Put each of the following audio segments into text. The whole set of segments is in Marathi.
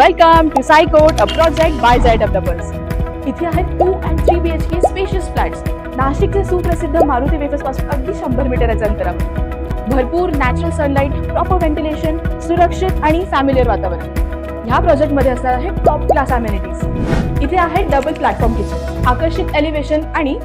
Welcome to सायकोट a project by Z Developers. इथे आहेत two and three B H K spacious flats नाशिकचे सुप्रसिद्ध मारुती वेफर्सपासून अगदी शंभर मीटरच्या अंतरावर भरपूर नॅचरल सनलाईट प्रॉपर व्हेंटिलेशन सुरक्षित आणि फॅमिलियर वातावरण. ह्या प्रोजेक्टमध्ये असणार आहे टॉप क्लास अमेनिटीज इथे आहे डबल प्लॅटफॉर्म किचन आकर्षित एलिव्हेशन आणि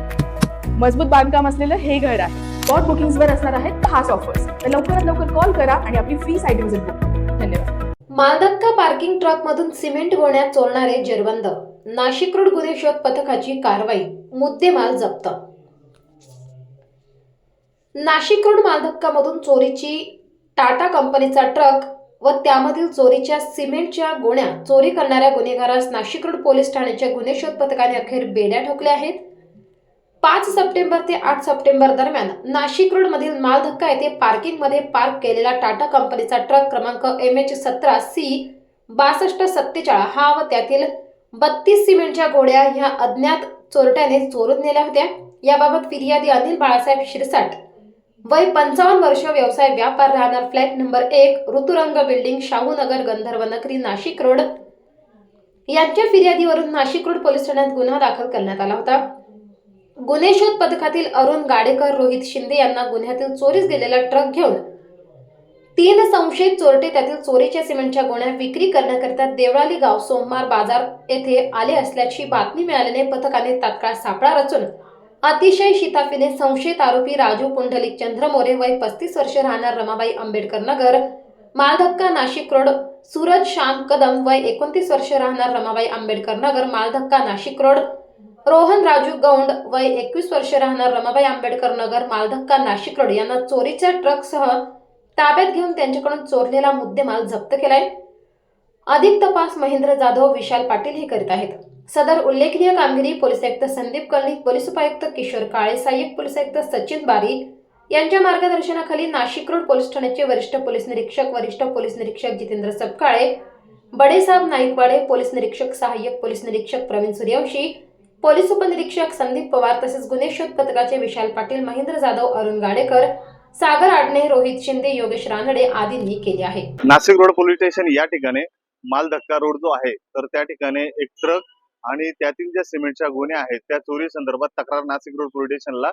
मजबूत बांधकाम असलेलं हे घर आहे. स्पॉट बुकिंग्सवर असणार आहेत खास ऑफर्स तर लवकरात लवकर कॉल करा आणि आपली फ्री साईट विजिट बुक धन्यवाद. मालधक्का पार्किंग ट्रकमधून सिमेंट गोण्या चोरणारे जेरबंद. नाशिक रोड गुन्हे शोध पथकाची कारवाई मुद्देमाल जप्त. नाशिक रोड मालधक्कामधून चोरीची टाटा कंपनीचा ट्रक व त्यामधील चोरीच्या सिमेंटच्या गोण्या चोरी करणाऱ्या गुन्हेगारास नाशिक रोड पोलीस ठाण्याच्या गुन्हे शोध पथकाने अखेर बेड्या ठोकल्या आहेत. पाच सप्टेंबर ते आठ सप्टेंबर दरम्यान नाशिक रोड मधील मालधक्का येथे पार्किंगमध्ये पार्क केलेला टाटा कंपनीचा ट्रक क्रमांक एम एच सतरा सी बासष्ट सत्तेचाळीस हा व त्यातील बत्तीस सिमेंटच्या गोळ्या ह्या अज्ञात चोरट्याने चोरून नेल्या होत्या. याबाबत फिर्यादी अनिल बाळासाहेब शिरसाट. वय पंचावन्न वर्ष व्यवसाय व्यापार राहणार फ्लॅट नंबर एक ऋतुरंग बिल्डिंग शाहूनगर गंधर्व नगरी नाशिक रोड. यांच्या फिर्यादीवरून नाशिक रोड पोलीस ठाण्यात गुन्हा दाखल करण्यात आला होता. गुन्हे शोध पथकातील अरुण गाडेकर रोहित शिंदे यांना गुन्ह्यातील चोरीस गेलेला ट्रक घेऊन तीन संशयित चोरटे त्यातील चोरीच्या सिमेंटच्या गोण्या विक्री करण्याकरिता देवळाली गाव सोमवार बाजार येथे आले असल्याची बातमी मिळाल्याने पथकाने तात्काळ सापळा रचून अतिशय शिताफीने संशयित आरोपी राजू पुंडलिक चंद्रमोरे वय पस्तीस वर्षे राहणार रमाबाई आंबेडकर नगर मालधक्का नाशिक रोड सूरज श्याम कदम वय एकोणतीस वर्ष राहणार रमाबाई आंबेडकर नगर मालधक्का नाशिक रोड रोहन राजू गौंड वय एकवीस वर्ष राहणार रमाबाई आंबेडकर नगर मालधक्का नाशिक रोड यांना चोरीच्या ट्रकसह ताब्यात घेऊन त्यांच्याकडून चोरलेला मुद्देमाल जप्त केलाय. अधिक तपास महेंद्र जाधव विशाल पाटील हे करीत आहेत. सदर उल्लेखनीय कामगिरी पोलीस आयुक्त संदीप कळणिक पोलीस उपायुक्त किशोर काळे सहाय्यक पोलीस आयुक्त सचिन बारी यांच्या मार्गदर्शनाखाली नाशिक रोड पोलीस ठाण्याचे वरिष्ठ पोलीस निरीक्षक वरिष्ठ पोलीस निरीक्षक जितेंद्र सपकाळे बडेसाहेब नाईकवाडे पोलीस निरीक्षक सहाय्यक पोलीस निरीक्षक प्रवीण सूर्यवंशी पोलीस उपनिरीक्षक संदीप पवार तसेच गुन्हे शोध पथकाचे विशाल पाटील महेंद्र जाधव अरुण गाडेकर सागर आडणे रोहित शिंदे योगेश रानडे आदींनी केले आहे. नाशिक रोड पोलीस स्टेशन या ठिकाणी माल धक्का रोड जो आहे तर त्या ठिकाणी एक ट्रक आणि त्यातील ज्या सिमेंटच्या गुन्हे आहेत त्या चोरी संदर्भात तक्रार नाशिक रोड पोलीस स्टेशनला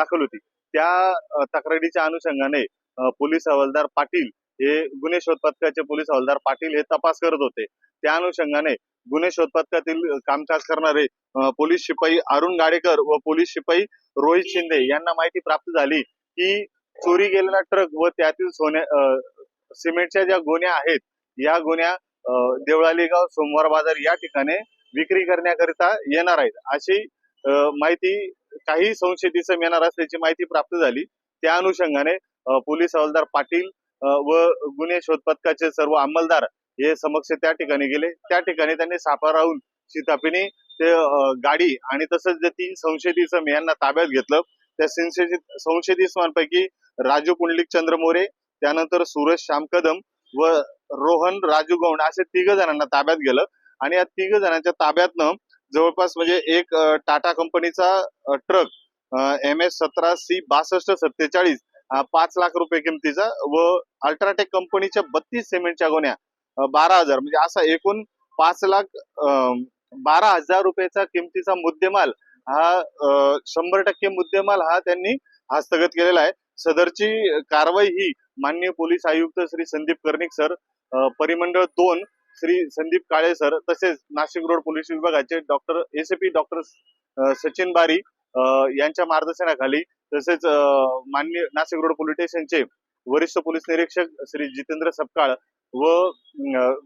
दाखल होती. त्या तक्रारीच्या अनुषंगाने पोलीस हवालदार पाटील हे गुन्हे शोध पथकाचे पोलीस हवालदार पाटील हे तपास करत होते. त्या अनुषंगाने गुन्हे शोध पथकातील कामकाज करणारे पोलीस शिपाई अरुण गाडेकर व पोलीस शिपाई रोहित शिंदे यांना माहिती प्राप्त झाली की चोरी गेलेला ट्रक व त्यातील सोन्या सिमेंटच्या ज्या गोण्या आहेत या गोण्या देवळाली गाव सोमवार बाजार या ठिकाणी विक्री करण्याकरिता येणार आहेत. अशी माहिती काही संशयित इसम येणार असल्याची माहिती प्राप्त झाली. त्या अनुषंगाने पोलीस हवालदार पाटील व गुन्हे शोध पथकाचे सर्व अंमलदार हे समक्ष त्या ठिकाणी गेले. त्या ठिकाणी त्यांनी सापा राहून शितापीने ते गाडी आणि तसंच जे तीन संशयित इसम यांना ताब्यात घेतलं. त्या संशयित संशयित इसमांपैकी राजू पुंडलिक चंद्र मोरे त्यानंतर सूरज श्याम कदम व रोहन राजू गौंड असे तिघ जणांना ताब्यात गेलं. आणि या तिघ जणांच्या ताब्यातनं जवळपास म्हणजे एक टाटा कंपनीचा ट्रक एम एस सतरा सी बासष्ट सत्तेचाळीस पाच लाख रुपये किमतीचा व अल्ट्राटेक कंपनीच्या बत्तीस सिमेंटच्या गोण्या बारा हजार. म्हणजे असा एकूण पाच लाख बारा हजार रुपयाचा किमतीचा मुद्देमाल हा शंभर टक्के मुद्देमाल हा त्यांनी हस्तगत केलेला आहे. सदरची कारवाई ही माननीय पोलीस आयुक्त श्री संदीप कर्णिक सर परिमंडळ दोन श्री संदीप काळे सर तसेच नाशिक रोड पोलीस विभागाचे doctor ACP doctor Sachin Bari यांच्या मार्गदर्शनाखाली तसेच माननीय नाशिक रोड पोलीस स्टेशनचे वरिष्ठ पोलीस निरीक्षक श्री जितेंद्र सपकाळ व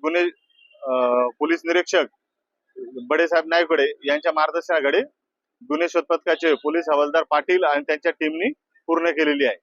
गुन्हे अ, पोलीस निरीक्षक बडेसाहेब नायकडे यांच्या मार्गदर्शनाकडे गुन्हे शोध पथकाचे पोलीस हवालदार पाटील आणि त्यांच्या टीमनी पूर्ण केलेली आहे.